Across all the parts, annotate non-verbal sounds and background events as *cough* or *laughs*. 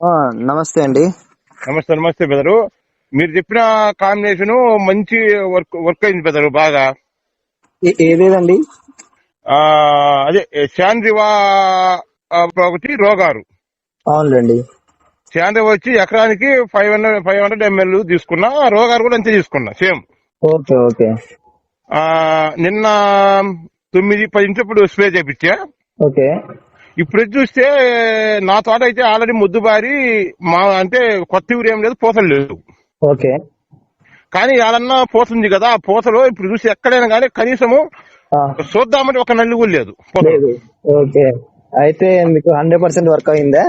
ఆ, నమస్తే అండి. నమస్తే నమస్తే బెదరు మీరు చెప్పిన కాంబినేషన్ మంచి వర్క్ వర్క్ అయింది బెదరు బాగా. ఏదేదండి అదే శాండ్రివా ఒకటి రోగారు. అవునులేండి. శాండ్రివా వచ్చి ఎకరానికి five hundred five hundred ML తీసుకున్నా రోగారు కూడా అంతే తీసుకున్నా సేమ్. Okay okay. నిన్న తొమ్మిది పది ఇంటప్పుడు స్ప్రే చేపించా. ఓకే. ఇప్పుడు చూస్తే నా తోట అయితే ఆల్రెడీ ముద్దుబారి మా అంటే కొత్త ఊరు ఏం లేదు పూసలు లేదు ఓకే. కానీ ఏడన్నా పూస ఉంది కదా ఆ పూసలో ఇప్పుడు చూసి ఎక్కడైనా కానీ కనీసము ఆ, చూద్దామంటే ఒక నల్లి కూడా లేదు. ఓకే. అయితే మీకు హండ్రెడ్ పర్సెంట్ వర్క్ అయిందా?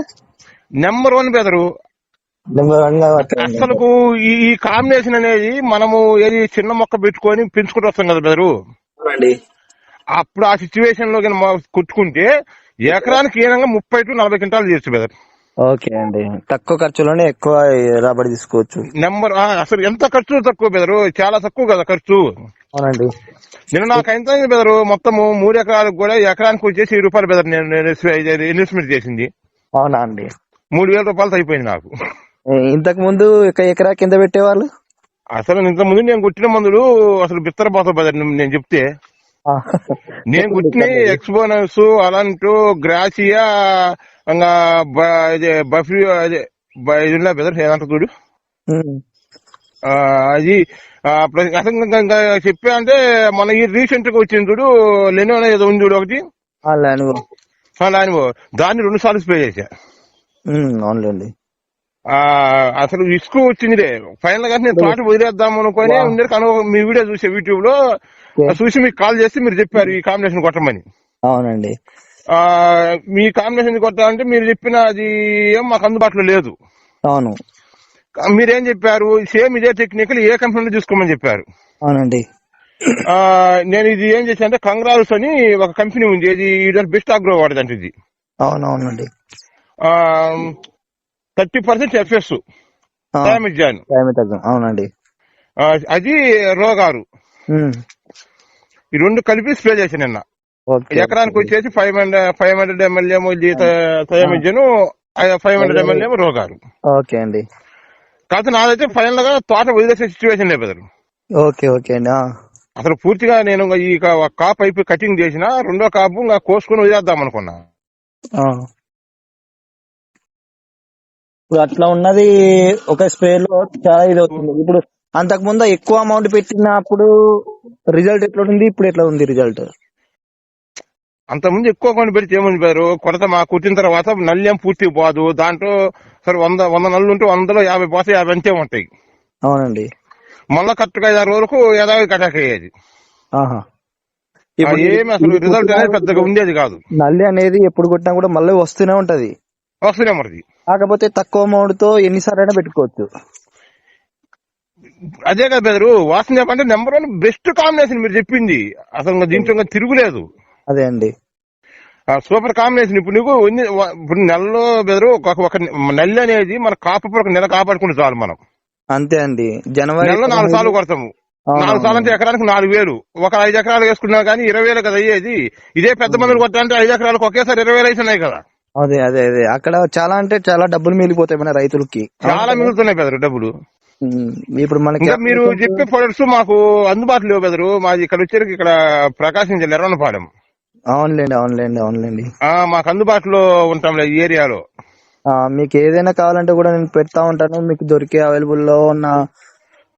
నెంబర్ వన్ బెదరు అసలుకు ఈ కాంబినేషన్ అనేది మనము ఏది చిన్న మొక్క పెట్టుకొని పెంచుకుంటూ వస్తాం కదా బెదరు అప్పుడు ఆ సిచ్యువేషన్లో కుట్టుకుంటే ఎకరానికి ఏనంగా ముప్పై టు నలభై క్వింటాలు చేయొచ్చు బెదర్ ఓకే అండి. తక్కువ ఖర్చులోనే ఎక్కువ రాబడి తీసుకోవచ్చు. నెంబర్ ఆ, అసలు ఎంత ఖర్చు తక్కువ బెదరు చాలా తక్కువ కదా ఖర్చు. అవునండి. నిన్న నాకు ఎంత బెదరు మొత్తము మూడు ఎకరాలకు కూడా ఎకరానికి వచ్చేసి వెయ్యి రూపాయలు బెదర్ నేను నేను ఇన్వెస్ట్మెంట్ చేసింది. అవునా అండి? మూడు వేల రూపాయలతో అయిపోయింది నాకు. ఇంతకు ముందు ఒక ఎకరా కింద పెట్టేవాళ్ళు? అసలు ఇంత ముందు నేను కొట్టిన మందులు అసలు బిత్తరపోతా బెదర్ నేను చెప్తే. నేను కొట్టిన ఎక్స్బోనస్ అలాంటి గ్రాసియా ఇంకా బఫీ అదే బెదర్ చూడు? అది ఇంకా- చెప్పా అంటే మన ఈ రీసెంట్గా వచ్చింది చూడు లెనో ఏదో ఉంది చూడు ఒకటి? దాన్ని రెండు సార్లు స్ప్రే చేశా. అవునులేండి. ఆ అసలు ఇసుక వచ్చిందిలే. ఫైనల్గా నేను తోట వదిలేద్దాం అనుకొని ఉండే కానీ మీ వీడియో చూసే యూట్యూబ్లో. చూసి మీకు కాల్ చేసి మీరు చెప్పారు ఈ కాంబినేషన్ కొట్టమని. అవునండి. మీ కాంబినేషన్ కొట్టాలంటే మీరు చెప్పిన అది ఏం మాకు అందుబాటులో లేదు. అవును. మీరేం చెప్పారు? సేమ్ ఇదే టెక్నికల్ ఏ కంపెనీలో తీసుకోమని చెప్పారు. అవునండి. నేను ఇది ఏం చేశాను అంటే కంగ్రాల్స్ అని ఒక కంపెనీ ఉంది. ఇది బెస్ట్ అగ్రో వాడదంటే ఇది. అవునవునండి. థర్టీ పర్సెంట్ ఎఫ్ఎస్ అవునండి. అది రోగారు. ఈ రెండు కలిపి స్ప్రే చేశాను నిన్న. ఎకరానికి వచ్చేసి five hundred five hundred ML ఏమో థయామిజన్ ఫైవ్ హండ్రెడ్ ఎంఎల్ ఏమో రోగారు ఓకే అండి. కాకపోతే నాదైతే ఫైనల్గా తోట వదిలేసే సిచ్యువేషన్ లేదు ఓకే ఓకే అండి అసలు పూర్తిగా నేను ఈ కా- కాప్ అయిపోయి కటింగ్ చేసిన రెండో కాపు ఇంకా కోసుకొని వదిలేద్దాం అనుకున్నా. ఇప్పుడు అట్లా ఉన్నది ఒక స్ప్రే లో చాలా ఇది అవుతుంది. ఇప్పుడు అంతకు ముందు ఎక్కువ అమౌంట్ పెట్టినప్పుడు రిజల్ట్ ఎట్లా ఉంది ఇప్పుడు ఎట్లా ఉంది రిజల్ట్? అంత ముందు ఎక్కువ కొని పెడితే ఏముంది బెదరు కొడత మా కుట్టిన తర్వాత నల్లేం పూర్తి పోదు దాంట్లో సరే వంద వంద నల్లు ఉంటే వందలో యాభై పోతే యాభై అంతే ఉంటాయి. అవునండి. మళ్ళా కరెక్ట్గా ఐదారు రోజులకు యథావి కటాక్ అయ్యేది. ఏమి అసలు రిజల్ట్ అనేది పెద్దగా ఉండేది కాదు. నల్లి అనేది ఎప్పుడు కొట్టినా కూడా మళ్ళీ వస్తూనే ఉంటది. వస్తూనే మరి కాకపోతే తక్కువ అమౌంట్తో ఎన్నిసార్లు అయినా పెట్టుకోవచ్చు. అదే కదా బెదరు వాసన చెప్పంటే నెంబర్ వన్ బెస్ట్ కాంబినేషన్ మీరు చెప్పింది. అసలు దీంట్లో తిరుగులేదు. అదే అండి. సూపర్ కాంబినేషన్ ఇప్పుడు నీకు ఇప్పుడు నెలలో బెదరు ఒక నెల అనేది మన కాపు ఒక నెల కాపాడుకుంటే చాలు మనం. అంతే అండి. జనవరి నెలలో నాలుగు సార్లు కొడతాము. నాలుగు సార్లు అంటే ఎకరానికి నాలుగు వేలు. ఒక ఐదు ఎకరాలు వేసుకున్నా కానీ ఇరవై వేలు కదా అయ్యేది. ఇదే పెద్ద మందులు కొట్టాలంటే ఐదు ఎకరాలకు ఒకేసారి ఇరవై వేలు అవుతున్నాయి కదా. అదే అదే అదే. అక్కడ చాలా అంటే చాలా డబ్బులు మిగిలిపోతాయి మన రైతులకి. చాలా మిగులుతున్నాయి బెదరు డబ్బులు. ఇప్పుడు మనకి మీరు చెప్పే ప్రొడక్ట్స్ మాకు అందుబాటులో లేవు బెదరు మాది ఇక్కడ వచ్చేసరికి ఇక్కడ ప్రకాశం జిల్లా ఎర్రనపాలెం అవునులేండి అవునులేండి. అవునులేండి మాకు అందుబాటులో ఉంటాంలే ఈ ఏరియాలో. ఆ, మీకు ఏదైనా కావాలంటే కూడా నేను పెడతా ఉంటాను. మీకు దొరికే అవైలబుల్లో ఉన్న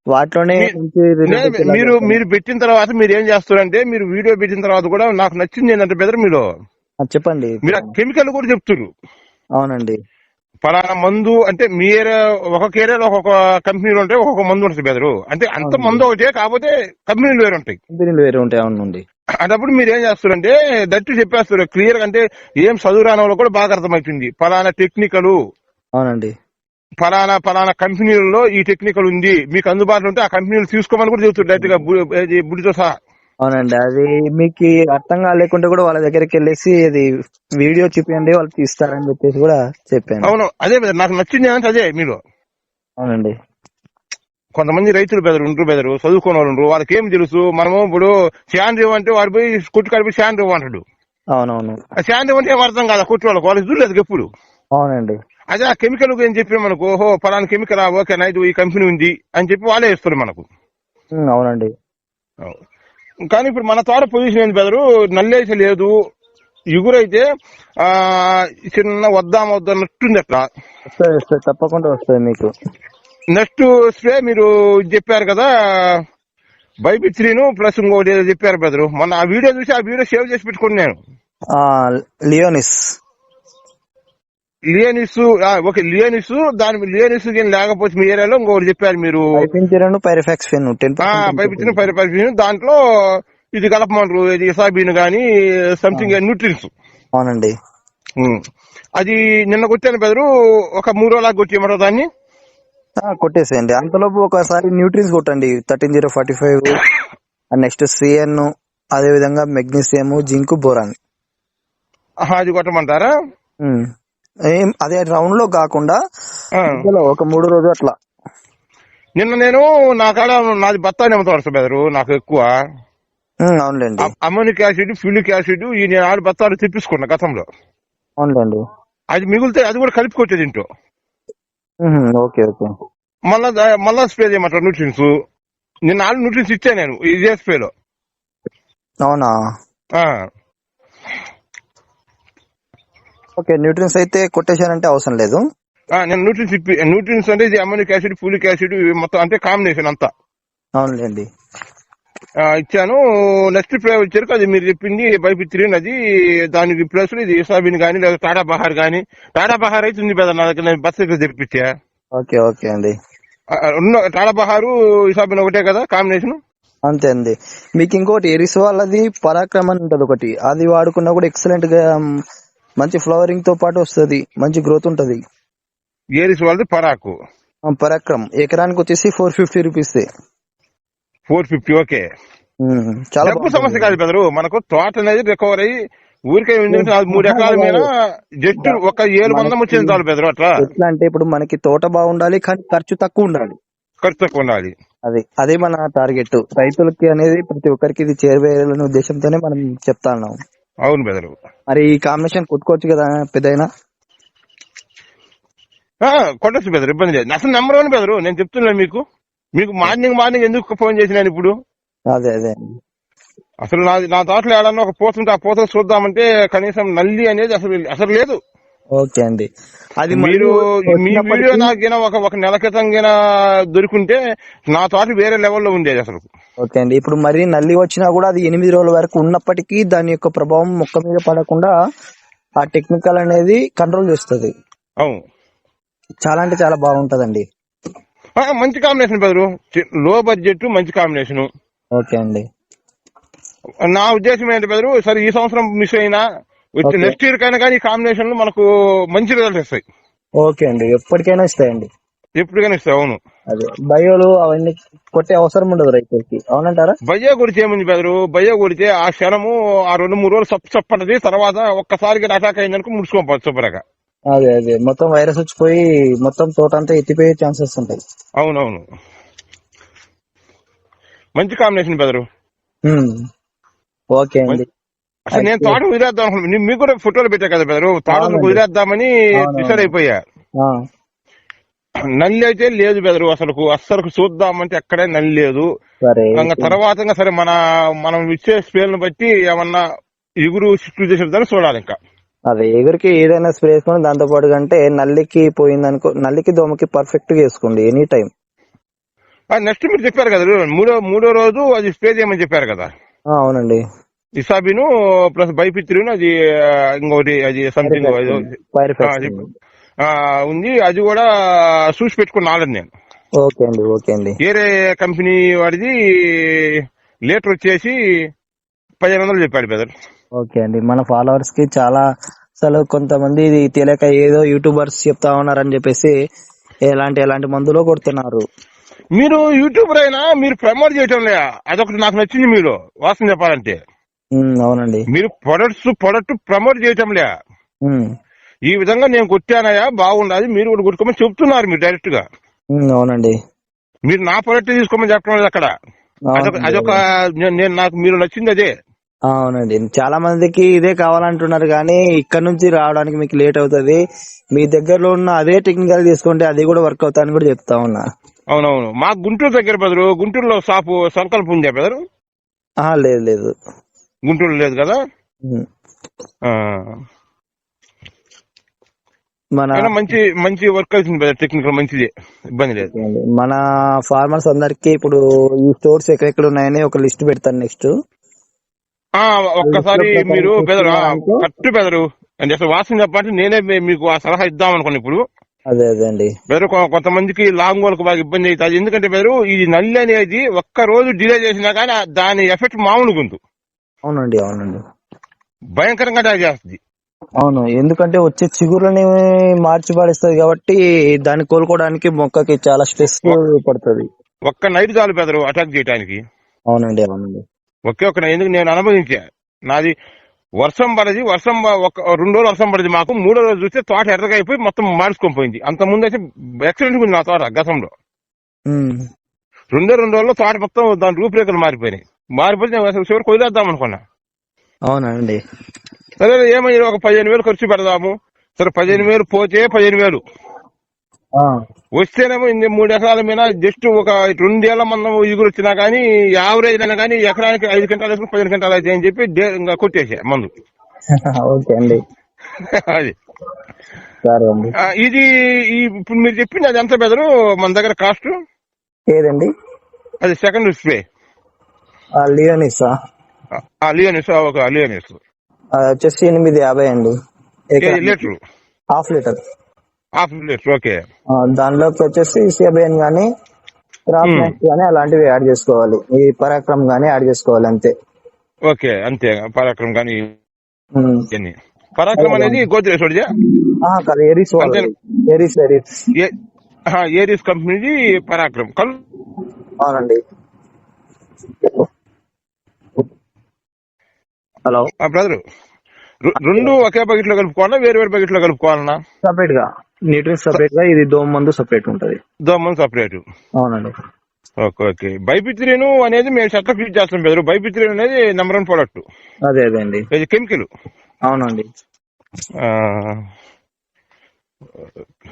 వాటిలోనే మీరు. మీరు పెట్టిన తర్వాత మీరు ఏం చేస్తారంటే మీరు వీడియో పెట్టిన తర్వాత కూడా నాకు నచ్చింది ఏంటంటే బెదర్ మీరు చెప్పండి. మీరు కెమికల్ కూడా చెప్తున్నారు అవునండి. పలానా మందు అంటే మీ ఏరియా ఒక్కొక్క ఏరియాలో ఒక్కొక్క కంపెనీలు ఉంటాయి ఒక్కొక్క మందు ఉంటుంది బెదరు. అంటే అంత. మందు ఒకటే కాకపోతే కంపెనీలు వేరు ఉంటాయి. కంపెనీలు వేరే ఉంటాయి అవునండి అటప్పుడు మీరు ఏం చేస్తారంటే దట్టు చెప్పేస్తారు క్లియర్గా అంటే ఏం చదువు రాని వాళ్ళకి కూడా బాగా అర్థమవుతుంది. పలానా టెక్నికల్. అవునండి. ఫలానా ఫలానా కంపెనీలలో ఈ టెక్నికల్ ఉంది. మీకు అందుబాటులో ఉంటే ఆ కంపెనీలు తీసుకోమని కూడా చెబుతారు. డైరెక్ట్గా బుడితో సహా. అవునండి. అది మీకు అర్థం కాలేకుంటే కూడా వాళ్ళ దగ్గరికి వెళ్ళేసి అది వీడియో చూపించండి వాళ్ళు తీస్తారని చెప్పేసి కూడా చెప్పాను. అవును. అదే నాకు నచ్చింది అంటే అదే మీరు. అవునండి. కొంతమంది రైతులు బెదరు ఉంటారు బెదరు చదువుకున్న వాళ్ళు ఉంటారు వాళ్ళకి ఏం తెలుసు? మనము ఇప్పుడు శాండ్ అంటే వాడు పోయి కుట్టు కలిపి శాండ్ అంటాడు అవునవును. ఆ శాండ్ అంటే ఏం అర్థం కాదు కుట్టు వాళ్ళకి? వాళ్ళకి చూడలేదు ఎప్పుడు? అవునండి. అదే ఆ కెమికల్ గురించి చెప్పి మనకు ఓహో ఫలానా కెమికల్? ఓకే నైట్ ఈ కంపెనీ ఉంది అని చెప్పి వాళ్ళే ఇస్తారు మనకు. అవునండి. కానీ ఇప్పుడు మన తోట పొజిషన్ ఏంది బెదరు నల్లేసి లేదు. ఇగురైతే ఆ చిన్న వద్దాం వద్దన్నట్టుంది అట్లా. తప్పకుండా వస్తుంది మీకు. నెక్స్ట్ స్ప్రే మీరు చెప్పారు కదా బైపిత్రీను ప్లస్ ఇంకోటి ఏదో చెప్పారు బెదరు మొన్న ఆ వీడియో చూసి ఆ వీడియో సేవ్ చేసి పెట్టుకుని నేను. ఆ లియోనిస్. లియోనిస్ ఆ, ఓకే లియోనిస్ దాని లియోనిస్ లేకపోతే మీ ఏరియాలో ఇంకొకటి చెప్పారు మీరు. పైపించిరను పైరఫాక్స్ ఫెన్ టెన్ ఆ పైపిచ్చిన పరి పరిచయం దాంట్లో ఇది కలపమంటారు ఇది ఇసాబీన్ గానీ సంథింగ్ న్యూట్రిన్స్. అవునండి. అది నిన్న కొట్టాను బెదరు ఒక మూడు రోజులకు కొట్టేయమంటారు దాన్ని? కొట్టేసేయండి. అంతలోపు ఒకసారి న్యూట్రిన్స్ కొట్టండి. Thirteen zero forty five next CN అదే విధంగా మెగ్నీషియం జింక్ బోరాన్. అది కొట్టమంటారా. ఏం అదే రౌండ్లో కాకుండా. మధ్యలో ఒక మూడు రోజు అట్లా. నిన్న నేను నా కాడ నాది బత్తాయి నిమ్మతో బెదరు నాకు ఎక్కువ. అవునులేండి. అ- అమ్మోనిక్ యాసిడ్ ఫ్యూలిక్ యాసిడ్ ఈ నేను ఆరు బత్తాలు తెప్పించుకున్నా గతంలో. అవునులేండి. అది మిగిలితే అది కూడా కలిపి కొట్టేది ఇంటో ఓకే ఓకే. మళ్ళా మళ్ళా స్ప్రే చేయమంటారు న్యూట్రిన్స్ నిన్న ఆరు న్యూట్రిన్స్ ఇచ్చా నేను ఇదే స్ప్రేలో అవునా. ఓకే న్యూట్రిన్స్ అయితే కొట్టేశారంటే అవసరం లేదు. నేను న్యూట్రిన్స్ ఇప్పి న్యూట్రిన్స్ అంటే ఇది అమ్మోనిక్ యాసిడ్ ఫూలిక్ యాసిడ్ మొత్తం అంటే కాంబినేషన్ అంతా. అవునులేండి. ఇచ్చాను. నెక్స్ట్ స్ప్రే వచ్చారు అది మీరు చెప్పింది బైపిత్రిన్ అది దానికి ప్లస్ ఇది ఇసాబిన్ గానీ లేదా టాటా బహార్ గానీ. టాటా బహార్ అయితే ఉంది కదా నా దగ్గర నేను బస్ దగ్గర తెప్పించా. ఓకే ఓకే అండి. ఉన్న టాటా బహారు ఇసాబిన్ ఒకటే కదా కాంబినేషన్ అంతే అండి. మీకు ఇంకోటి ఎరిస్ వాళ్ళది పరాక్రమ్ ఉంటది ఒకటి. అది వాడుకున్నా కూడా ఎక్సలెంట్గా మంచి ఫ్లవరింగ్తో పాటు వస్తది మంచి గ్రోత్ ఉంటది. ఏరిస్ వాళ్ళది పరాకు. పరాక్రమ్. ఎకరానికి వచ్చేసి four fifty rupees four fifty okay. చాలా డబ్బు బాగుంటది. సమస్య కాదు బెదరు మనకు తోట అనేది రికవర్ అయ్యి ఊరికే మూడు ఎకరాల మీద జస్ట్ ఒక ఏడు మందం వచ్చింది చాలు బెదరు అట్లా. ఎట్లా అంటే ఇప్పుడు మనకి తోట బాగుండాలి కానీ ఖర్చు తక్కువ ఉండాలి. ఖర్చు తక్కువ ఉండాలి. అది అదే మన టార్గెట్ రైతులకి అనేది ప్రతి ఒక్కరికి ఇది చేరవేయాలనే ఉద్దేశంతోనే మనం చెప్తా ఉన్నాం. అవును బెదరు. మరి ఈ కాంబినేషన్ కొట్టుకోవచ్చు కదా పెద్దయినా? కొట్టచ్చు బెదరు ఇబ్బంది లేదు. అసలు నెంబర్ వన్ బెదరు నేను చెప్తున్నా మీకు. మీకు మార్నింగ్ మార్నింగ్ ఎందుకు ఫోన్ చేసినాను ఇప్పుడు? అదే అదే. అసలు నా నా తోటలో ఏడన్నా ఒక పూత ఉంటే ఆ పూత చూద్దామంటే కనీసం నల్లి అనేది అసలు అసలు లేదు. ఓకే అండి. అది మీరు మీ వీడియో నాకు ఒక ఒక నెల క్రితం దొరుకుంటే నా తోట వేరే లెవెల్లో ఉండేది అసలు. ఓకే అండి. ఇప్పుడు మరి నల్లి వచ్చినా కూడా అది ఎనిమిది రోజుల వరకు ఉన్నప్పటికీ దాని యొక్క ప్రభావం మొక్క మీద పడకుండా ఆ టెక్నికల్ అనేది కంట్రోల్ చేస్తుంది. అవును. చాలా అంటే చాలా బాగుంటదండి. మంచి కాంబినేషన్ బెదరు చి- లో బడ్జెట్ మంచి కాంబినేషన్. ఓకే అండి. నా ఉద్దేశం ఏంటి బెదరు సరే ఈ సంవత్సరం మిస్ అయినా Okay. నెక్స్ట్ ఇయర్ కైనా కానీ ఈ కాంబినేషన్ మనకు మంచి రిజల్ట్ ఇస్తాయి. ఓకే అండి. ఎప్పటికైనా ఇస్తాయండి. ఎప్పటికైనా ఇస్తాయి అవును. అదే. బయోలు అవన్నీ కొట్టే అవసరం ఉండదు రైతులకి. అవునంటారా? భయ్య కొడితే ఏముంది బెదరు? భయ్య కొడితే ఆ క్షణము ఆ రెండు మూడు రోజులు సప్పు చప్పటది తర్వాత ఒక్కసారిగా అటాక్ అయిందనుకో ముడుచుకోపోవచ్చు శుభ్రంగా. అదే అదే. మొత్తం వైరస్ వచ్చిపోయి మొత్తం తోట అంతా ఎత్తిపోయే ఛాన్సెస్ ఉంటాయి. అవునవును. మంచి కాంబినేషన్ బెదరు. ఓకే అండి. అసలు నేను తోట వదిలేద్దాం అనుకున్నాను మీకు కూడా ఫోటోలు పెట్టా కదా బెదరు తోట అవునండి. వదిలేద్దామని. డిసైడ్ అయిపోయా నల్లి అయితే లేదు బెదరు అసలు అస్సలు చూద్దామంటే ఎక్కడే నల్లి లేదు. ఇంకా తర్వాత సరే మన మనం ఇచ్చే స్పేర్ను బట్టి ఏమన్నా ఎగురు షిఫ్ట్ చేసేదాన్ని చూడాలి ఇంకా. అదే ఎగురికి ఏదైనా స్ప్రే వేసుకొని దాంతో పాటు అంటే నల్లికి పోయిందనుకో నల్లికి దోమకి పర్ఫెక్ట్గా వేసుకోండి ఎనీ టైం నెక్స్ట్ మీరు చెప్పారు కదా మూడో మూడో రోజు అది స్ప్రే చేయమని చెప్పారు కదా. అవునండి. ఇసాబిను ప్లస్ బైపిత్రిను అది ఇంకోటి అది సంథింగ్ ఉంది. అది కూడా చూసి పెట్టుకున్నాను నేను. ఓకే అండి ఓకే అండి. వేరే కంపెనీ వాడిది లీటర్ వచ్చేసి పదిహేను వందలు చెప్పాడు బెదర్ ఓకే అండి. మన ఫాలోవర్స్కి చాలా అసలు కొంతమంది ఇది తెలియక ఏదో యూట్యూబర్స్ చెప్తా ఉన్నారని చెప్పేసి ఎలాంటి ఎలాంటి మందులో కొడుతున్నారు. మీరు యూట్యూబర్ అయినా మీరు ప్రమోట్ చేయటం లే అదొకటి నాకు నచ్చింది మీరు. వాస్తవం చెప్పాలంటే. అవునండి. మీరు ప్రొడక్ట్స్ ప్రొడక్ట్ ప్రమోట్ చేయటం లే ఉమ్, ఈ విధంగా నేను కొట్టానయా బాగుండాలి మీరు కూడా కొట్టుకోమని చెప్తున్నారు మీరు డైరెక్ట్గా అవునండి. మీరు నా ప్రొడక్ట్ తీసుకోమని చెప్పడం లేదు అక్కడ. అదొక నేను నాకు మీరు నచ్చింది అదే. అవునండి. చాలా మందికి ఇదే కావాలంటున్నారు కానీ ఇక్కడ నుంచి రావడానికి మీకు లేట్ అవుతది. మీ దగ్గరలో ఉన్న అదే టెక్నికల్ తీసుకుంటే అది కూడా వర్క్ అవుతాయని కూడా చెప్తా ఉన్నా. అవునవును. మా గుంటూరు దగ్గర బెదరు గుంటూరులో షాపు సంకల్పం ఉందా బెదరు లేదు లేదు. గుంటూరులో లేదు కదా. మన మంచి మంచి వర్క్ అవుతుంది టెక్నికల్ మంచిది. ఇబ్బంది లేదు. మన ఫార్మర్స్ అందరికి ఇప్పుడు ఈ స్టోర్స్ ఎక్కడెక్కడ ఉన్నాయని ఒక లిస్ట్ పెడతాను నెక్స్ట్ ఆ ఒక్కసారి మీరు బెదరు. కరెక్ట్ బెదరు. అంటే అసలు వాసన చెప్పంటే నేనే మీకు ఆ సలహా ఇద్దాం అనుకున్నా ఇప్పుడు. అదే అదే అండి. బెదరు కొంతమందికి లాంగ్ వాళ్ళకి బాగా ఇబ్బంది అవుతుంది. ఎందుకంటే బెదరు ఇది నల్లి అనేది ఒక్క రోజు డిలే చేసినా కానీ దాని ఎఫెక్ట్ మామూలుగా ఉంది. అవునండి అవునండి. భయంకరంగా అటాక్ చేస్తుంది. అవును ఎందుకంటే వచ్చే చిగురుని మార్చి పడేస్తుంది కాబట్టి దాన్ని కోలుకోవడానికి మొక్కకి చాలా స్ట్రెస్ పడుతుంది. ఒక్క నైట్ చాలు బెదరు అటాక్ చేయడానికి అవునండి అవునండి. ఒకే ఒక్క ఎందుకు నేను అనుభవించా? నాది వర్షం పడది వర్షం ఒక రెండు రోజులు వర్షం పడది మాకు మూడో రోజు చూస్తే తోట ఎర్రగా అయిపోయి మొత్తం మార్చుకొని పోయింది. అంత ముందు అయితే ఎక్సలెంట్ ఉంది నా తోట గతంలో. రెండో రెండు రోజుల్లో తోట మొత్తం దాని రూపురేఖలు మారిపోయినాయి. మారిపోతే చివరికి వదిలేద్దాం అనుకున్నా. అవునండి. సరే ఏమైంది ఒక పదిహేను వేలు ఖర్చు పెడదాము. సరే పదిహేను వేలు పోతే పదిహేను వేలు. వస్తేనేమో ఇన్ని మూడు ఎకరాల మీద జస్ట్ ఒక రెండేళ్ళ మందం ఇగురు వచ్చినా కానీ యావరేజ్ అయినా కానీ ఎకరానికి ఐదు గంటలు వేసుకుని పదిహేను గంటలు అయితే అని చెప్పి కొట్టేసా మందు. *laughs* ఓకే అండి. *laughs* అది. ఇది ఇప్పుడు మీరు చెప్పింది అది ఎంత బెదరు? మన దగ్గర కాస్ట్? ఏదండి? అది సెకండ్ స్ప్రే. లియోనిసా లియోనిస్ ఒక లియోనిస్ అది వచ్చేసి ఎనిమిది యాభై అండి. Litre? Half litre. Half litre okay. దానిలోకి వచ్చేసి సిబిఎన్ గానీ క్రాప్ Hmm. నెక్స్ట్ గానీ అలాంటివి యాడ్ చేసుకోవాలి. ఈ పరాక్రమ్ గానీ యాడ్ చేసుకోవాలి అంతే. ఓకే అంతే. పరాక్రమ్ కానీ ఉమ్. ఇవన్నీ. పరాక్రమ్ అనేది గోద్రేజ్ వాడిదే ఆహా, కాదు ఎరీస్ వాళ్ళది. ఎరీస్ ఎరీస్ ఏ- ఆహా, ఏరీస్ కంపెనీది పరాక్రమ్. అవునండి. హలో. బ్రదర్ రెండు ఒకే బకెట్లో కలుపుకోవాలన్నా వేరు వేరు బకెట్లో కలుపుకోవాలన్నా సపరేట్గా న్యూట్రియన్ సపరేట్గా ఇది దోమ మందు సపరేట్ ఉంటది. దోమన్ సపరేట్. అవునండి. Okay okay. బైపిత్రీను అనేది మేము చెట్లకు యూజ్ చేస్తాం బెదరు బైపిత్రీన్ అనేది నెంబర్ వన్ ప్రోడక్ట్. అదే అదే అండి. ఇది కెమికల్. అవునండి.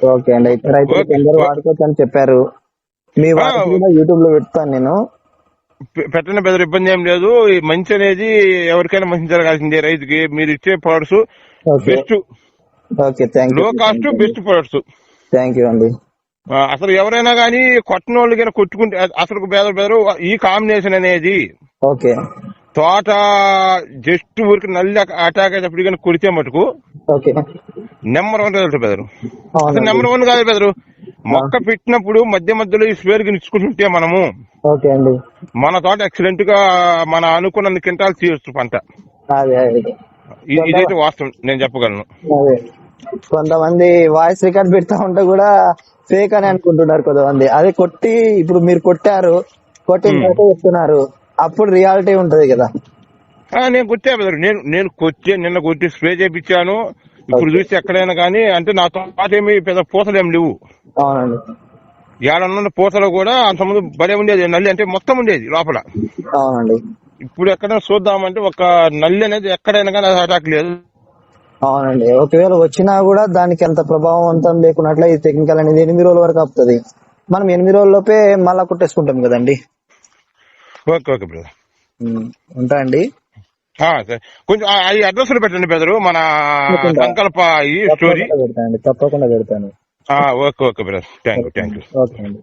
ఓకే అండి. అయితే రైతులకు. అందరూ వాడుకోవచ్చు అని చెప్పారు. మీ. కూడా యూట్యూబ్లో పెడతాను నేను. పెట్టిన బెదర్ ఇబ్బంది ఏం లేదు. ఈ మంచి అనేది ఎవరికైనా మంచి జరగాల్సిందే రైతుకి. మీరు ఇచ్చే products best. Low cost best products thank you అండి అసలు ఎవరైనా కానీ కొట్టిన వాళ్ళు కానీ కొట్టుకుంటే అసలు బెదర్ బెదరు ఈ కాంబినేషన్ అనేది ఓకే. తోట జస్ట్ ఊరికి నల్లి అటాక్ అయ్యేటప్పుడు కానీ కొడితే మటుకు నెంబర్ వన్ రిజల్ట్ బెదరు. అసలు నెంబర్ వన్ కాదు బెదరు. మొక్క పెట్టినప్పుడు మధ్య మధ్యలో ఈ స్పేర్ ఇచ్చుకుంటుంటే మనము ఓకే అండి. మన తోట ఎక్సలెంట్గా మన అనుకున్న కింటాలు తీయొచ్చు పంట. ఇదైతే వాస్తవం నేను చెప్పగలను. కొంతమంది వాయిస్ రికార్డ్ పెడతా ఉంటే కూడా ఫేక్ అని అనుకుంటున్నారు కొంతమంది. అదే కొట్టి ఇప్పుడు మీరు కొట్టారు కొట్టిన తర్వాత చెప్తున్నారు అప్పుడు రియాలిటీ ఉంటది కదా. నేను కొట్టా నేను నేను కొట్టి నిన్న కొట్టి స్ప్రే చేయించాను ఇప్పుడు చూస్తే ఎక్కడైనా కానీ అంటే నా తోట ఏమి పెద్ద పూసలు ఏమి లేవు. అవునండి. ఏడన్న పూసలు కూడా అంతకుముందు బడే ఉండేది నల్లి అంటే మొత్తం ఉండేది లోపల. అవునండి. ఇప్పుడు ఎక్కడైనా చూద్దామంటే ఒక నల్లి అనేది ఎక్కడైనా కానీ అది అటాక్ లేదు. అవునండి. ఒకవేళ వచ్చినా కూడా దానికి ఎంత ప్రభావవంతం లేకున్నట్లే ఈ టెక్నికల్ అనేది ఎనిమిది రోజుల వరకు ఆపుతుంది. మనం ఎనిమిది రోజుల లోపే మళ్ళా కొట్టేసుకుంటాం కదండి. Okay okay brother. ఉంటా అండి. సరే. కొంచెం ఈ అడ్రస్ పెట్టండి బెదరు మన తప్పకుండా. సంకల్ప ఈ స్టోరీ. తప్పకుండా పెడతానండి తప్పకుండా పెడతాను. Okay okay brother thank you thank you okay అండి.